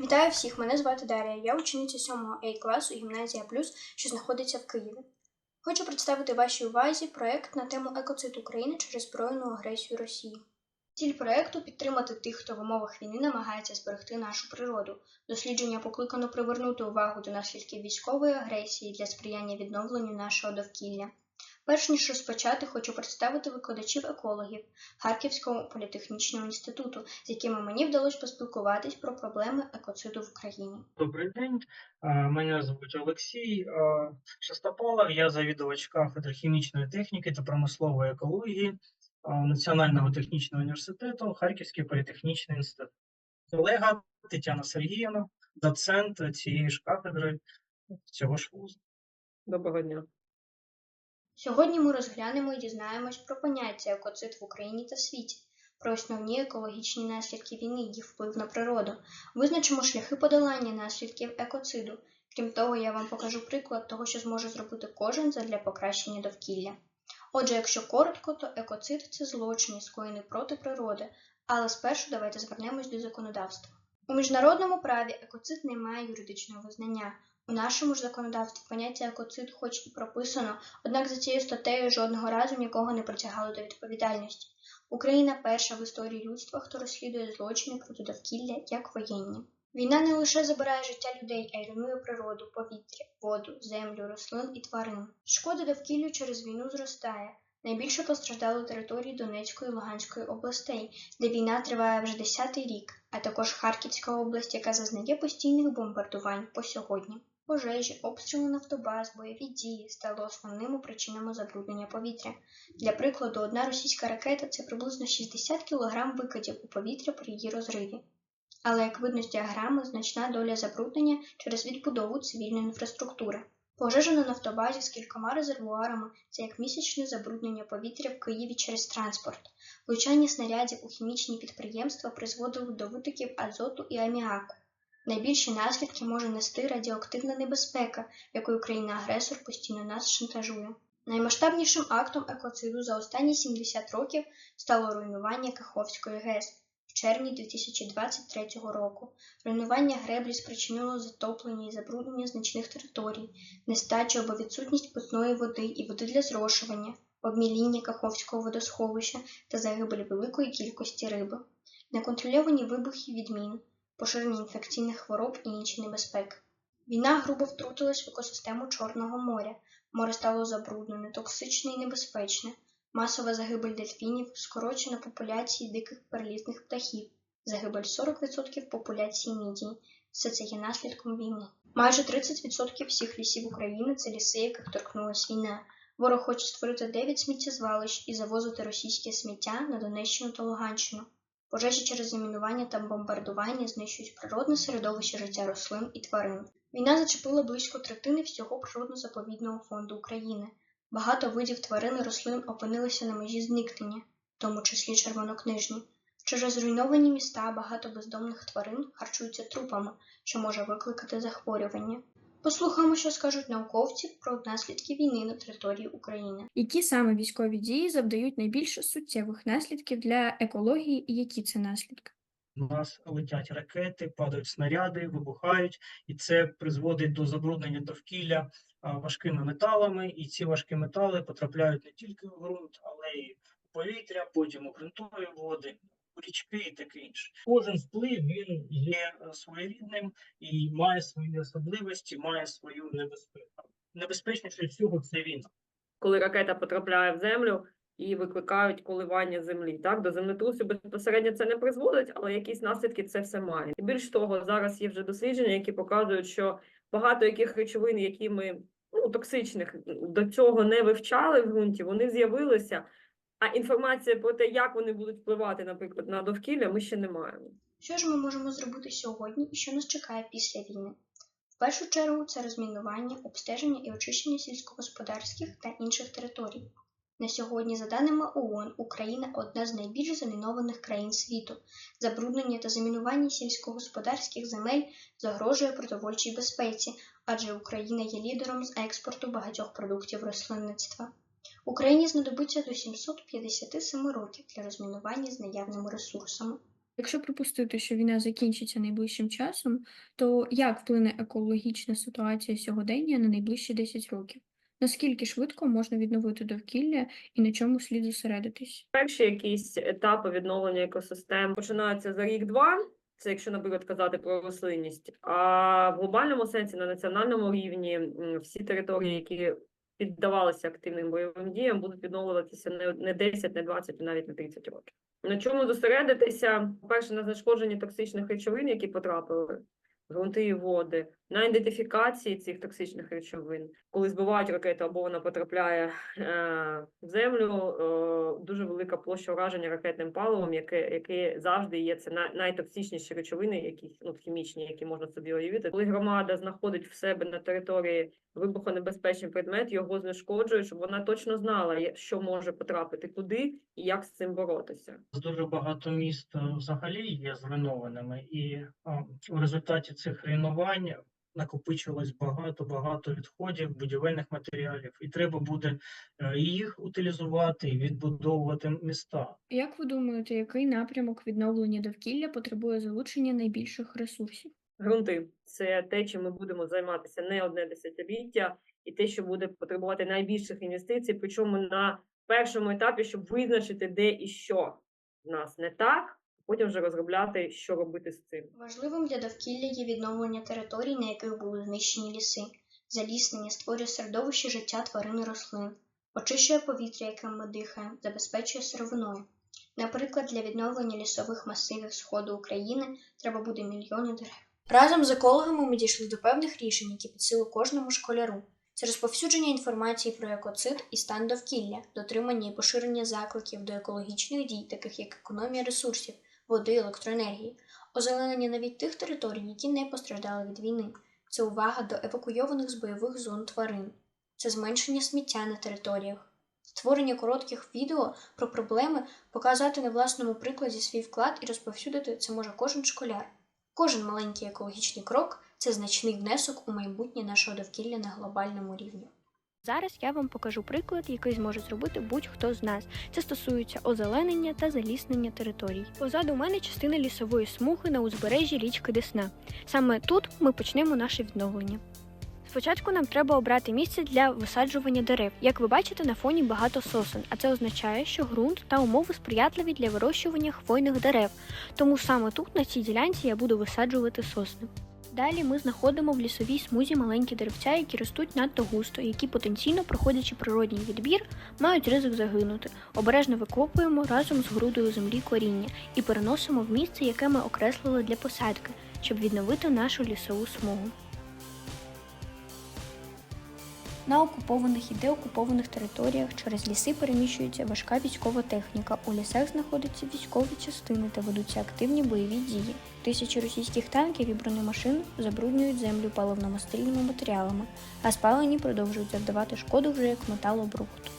Вітаю всіх! Мене звати Дар'я. Я учениця 7 А класу гімназія Плюс, що знаходиться в Києві. Хочу представити вашій увазі проект на тему екоцид України через збройну агресію Росії. Ціль проекту підтримати тих, хто в умовах війни намагається зберегти нашу природу. Дослідження покликано привернути увагу до наслідків військової агресії для сприяння відновленню нашого довкілля. Перш ніж розпочати, хочу представити викладачів екологів Харківського політехнічного інституту, з якими мені вдалося поспілкуватись про проблеми екоциду в Україні. Добрий день, Е, мене звуть Олексій е, Шестопалов, я завідувач кафедри хімічної техніки та промислової екології е, Національного технічного університету Харківський політехнічний інститут. Колега Тетяна Сергіївна, доцент цієї ж кафедри цього ж вузу. Доброго дня. Сьогодні ми розглянемо і дізнаємось про поняття екоцид в Україні та світі, про основні екологічні наслідки війни, їх вплив на природу, визначимо шляхи подолання наслідків екоциду. Крім того, я вам покажу приклад того, що зможе зробити кожен задля покращення довкілля. Отже, якщо коротко, то екоцид це злочини, скоєні проти природи, але спершу давайте звернемось до законодавства. У міжнародному праві екоцид не має юридичного визнання. У нашому ж законодавстві поняття екоцид, хоч і прописано, однак за цією статтею жодного разу нікого не притягало до відповідальності. Україна перша в історії людства, хто розслідує злочини проти довкілля як воєнні. Війна не лише забирає життя людей, а й руйнує природу, повітря, воду, землю, рослин і тварин. Шкода довкіллю через війну зростає. Найбільше постраждали території Донецької і Луганської областей, де війна триває вже десятий рік, а також Харківська область, яка зазнає постійних бомбардувань по сьогодні. Пожежі, обстріли нафтобаз, бойові дії стали основними причинами забруднення повітря. Для прикладу, одна російська ракета це приблизно 60 кг викидів у повітря при її розриві. Але, як видно з діаграми, значна доля забруднення через відбудову цивільної інфраструктури. Пожежа на нафтобазі з кількома резервуарами це як місячне забруднення повітря в Києві через транспорт. Влучання снарядів у хімічні підприємства призводило до витоків азоту і аміаку. Найбільші наслідки може нести радіоактивна небезпека, якою країна-агресор постійно нас шантажує. Наймасштабнішим актом екоциду за останні 70 років стало руйнування Каховської ГЕС в червні 2023 року. Руйнування греблі спричинило затоплення і забруднення значних територій, нестачу або відсутність питної води і води для зрошування, обміління Каховського водосховища та загибель великої кількості риби, неконтрольовані вибухи від мін, поширення інфекційних хвороб і інші небезпеки. Війна грубо втрутилась в екосистему Чорного моря. Море стало забруднене, токсичне і небезпечне, масова загибель дельфінів, скорочена популяції диких перелітних птахів, загибель 40% популяції мідії. Все це є наслідком війни. Майже 30% всіх лісів України це ліси, яких торкнулась війна. Ворог хоче створити 9 сміттєзвалищ і завозити російське сміття на Донеччину та Луганщину. Пожежі через замінування та бомбардування знищують природне середовище життя рослин і тварин. Війна зачепила близько третини всього природно-заповідного фонду України. Багато видів тварин і рослин опинилися на межі зникнення, в тому числі червонокнижні. Через зруйновані міста багато бездомних тварин харчуються трупами, що може викликати захворювання. Послухаємо, що скажуть науковці про наслідки війни на території України. Які саме військові дії завдають найбільше суттєвих наслідків для екології і які це наслідки? У нас летять ракети, падають снаряди, вибухають, і це призводить до забруднення довкілля важкими металами. І ці важкі метали потрапляють не тільки в ґрунт, але й у повітря, потім у ґрунтові води, річки і таке інше. Кожен вплив він є е, своєрідним і має свої особливості, має свою небезпеку. Небезпечніше всього це війна. Коли ракета потрапляє в землю і викликають коливання землі. Так, до землетрусу безпосередньо це не призводить, але якісь наслідки це все має. І більш того, зараз є вже дослідження, які показують, що багато яких речовин, які ми ну, токсичних до цього не вивчали в ґрунті, вони з'явилися. А інформація про те, як вони будуть впливати, наприклад, на довкілля, ми ще не маємо. Що ж ми можемо зробити сьогодні і що нас чекає після війни? В першу чергу це розмінування, обстеження і очищення сільськогосподарських та інших територій. На сьогодні, за даними ООН, Україна одна з найбільш замінованих країн світу. Забруднення та замінування сільськогосподарських земель загрожує продовольчій безпеці, адже Україна є лідером з експорту багатьох продуктів рослинництва. Україні знадобиться до 757 років для розмінування з наявними ресурсами. Якщо припустити, що війна закінчиться найближчим часом, то як вплине екологічна ситуація сьогодення на найближчі 10 років? Наскільки швидко можна відновити довкілля і на чому слід зосередитись? Перші якісь етапи відновлення екосистем починаються за рік-два. Це якщо, наприклад, казати про рослинність. А в глобальному сенсі на національному рівні всі території, які піддавалися активним бойовим діям, будуть відновлюватися не, не 10, не 20, і навіть не 30 років. На чому зосередитися? Перше, на знешкодженні токсичних речовин, які потрапили ґрунти і води, на ідентифікації цих токсичних речовин. Коли збивають ракету або вона потрапляє е, в землю, е, дуже велика площа ураження ракетним паливом, яке, яке завжди є це най- найтоксичніші речовини, які ну, хімічні, які можна собі уявити. Коли громада знаходить в себе на території вибухонебезпечний предмет, його знешкоджують, щоб вона точно знала, що може потрапити куди і як з цим боротися. Дуже багато міст е, взагалі є зруйнованими, і а, в результаті цих руйнувань накопичилось багато-багато відходів, будівельних матеріалів, і треба буде е, їх утилізувати і відбудовувати міста. Як ви думаєте, який напрямок відновлення довкілля потребує залучення найбільших ресурсів? Грунти це те, чим ми будемо займатися не одне десятиліття, і те, що буде потребувати найбільших інвестицій, причому на першому етапі, щоб визначити, де і що в нас не так, потім вже розробляти, що робити з цим. Важливим для довкілля є відновлення територій, на яких були знищені ліси. Заліснення створює середовище життя тварин і рослин, очищує повітря, яким ми дихаємо, забезпечує сировиною. Наприклад, для відновлення лісових масивів сходу України треба буде мільйони дерев. Разом з екологами ми дійшли до певних рішень, які під силу кожному школяру. Це розповсюдження інформації про екоцид і стан довкілля, дотримання і поширення закликів до екологічних дій, таких як економія ресурсів, води, електроенергії, озеленення навіть тих територій, які не постраждали від війни. Це увага до евакуйованих з бойових зон тварин, це зменшення сміття на територіях, створення коротких відео про проблеми, показати на власному прикладі свій вклад і розповсюдити це може кожен школяр. Кожен маленький екологічний крок це значний внесок у майбутнє нашого довкілля на глобальному рівні. Зараз я вам покажу приклад, який зможе зробити будь-хто з нас. Це стосується озеленення та заліснення територій. Позаду мене частина лісової смуги на узбережжі річки Десна. Саме тут ми почнемо наше відновлення. Спочатку нам треба обрати місце для висаджування дерев. Як ви бачите, на фоні багато сосен, а це означає, що ґрунт та умови сприятливі для вирощування хвойних дерев. Тому саме тут, на цій ділянці, я буду висаджувати сосни. Далі ми знаходимо в лісовій смузі маленькі деревця, які ростуть надто густо, які потенційно, проходячи природній відбір, мають ризик загинути. Обережно викопуємо разом з грудою землі коріння і переносимо в місце, яке ми окреслили для посадки, щоб відновити нашу лісову смугу. На окупованих і деокупованих територіях через ліси переміщується важка військова техніка. У лісах знаходяться військові частини та ведуться активні бойові дії. Тисячі російських танків і бронемашин забруднюють землю паливно-мастильними матеріалами, а спалені продовжують завдавати шкоду вже як металобрухт.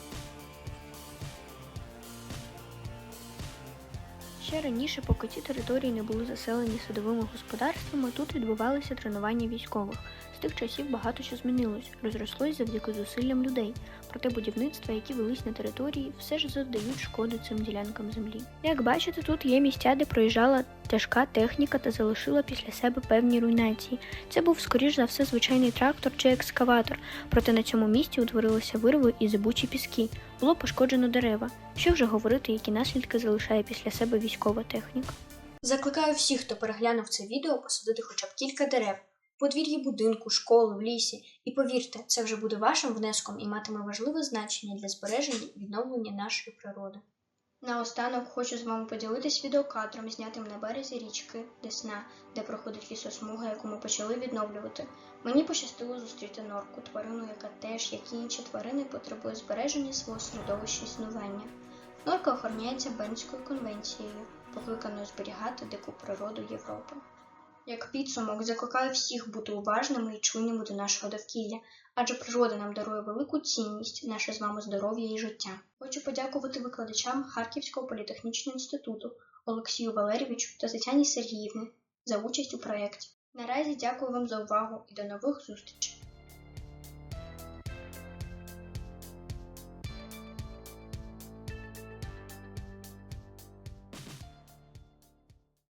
Ще раніше, поки ці території не були заселені садовими господарствами, тут відбувалися тренування військових. З тих часів багато що змінилось, розрослось завдяки зусиллям людей. Проте будівництва, які велись на території, все ж завдають шкоду цим ділянкам землі. Як бачите, тут є місця, де проїжджала тяжка техніка та залишила після себе певні руйнації. Це був, скоріш за все, звичайний трактор чи екскаватор, проте на цьому місці утворилися вирви і зибучі піски. Було пошкоджено дерева. Що вже говорити, які наслідки залишає після себе військова техніка. Закликаю всіх, хто переглянув це відео, посадити хоча б кілька дерев подвір'ї будинку, школи, в лісі. І повірте, це вже буде вашим внеском і матиме важливе значення для збереження і відновлення нашої природи. Наостанок хочу з вами поділитись відеокадром, знятим на березі річки Десна, де проходить лісосмуга, яку ми почали відновлювати. Мені пощастило зустріти норку, тварину, яка теж, як і інші тварини, потребує збереження свого середовища існування. Норка охороняється Бернською конвенцією, покликаною зберігати дику природу Європи. Як підсумок, закликаю всіх бути уважними і чуйними до нашого довкілля, адже природа нам дарує велику цінність, наше з вами здоров'я і життя. Хочу подякувати викладачам Харківського політехнічного інституту Олексію Валерійовичу та Тетяні Сергіївні за участь у проєкті. Наразі дякую вам за увагу і до нових зустрічей!